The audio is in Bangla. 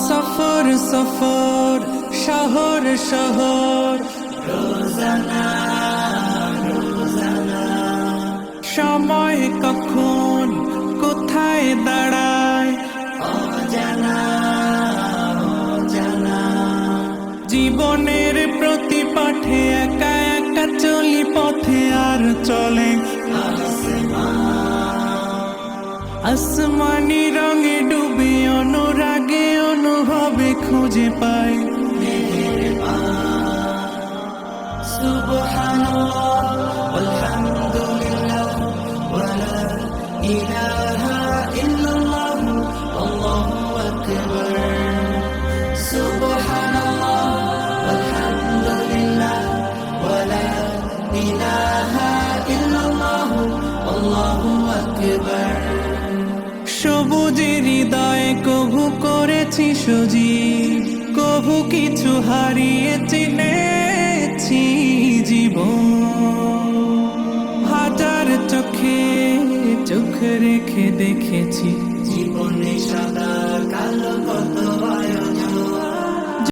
সফর সফর শহর শহর সময় কখন কোথায় দাঁড়ায় অজানা অজানা জীবনের প্রতি পাঠে একা একা চলি পথে আর চলে আসমানি রঙে ডুবে অনুরাগে অনুভবে খুঁজে পাই। সুবহানাল্লাহ আলহামদুলিল্লাহ ওয়ালা ইলাহা ইল্লাল্লাহ আল্লাহু আকবার সুবহানাল্লাহ আলহামদুলিল্লাহ ওয়ালা ইলাহা ইল্লাল্লাহ আল্লাহু আকবার। সবুজের হৃদয়ে কভু করেছি সজীব, কভু কিছু হারিয়ে চিনেছি জীবন। হাজার চোখে চোখ রেখে দেখেছি জীবনে সাদা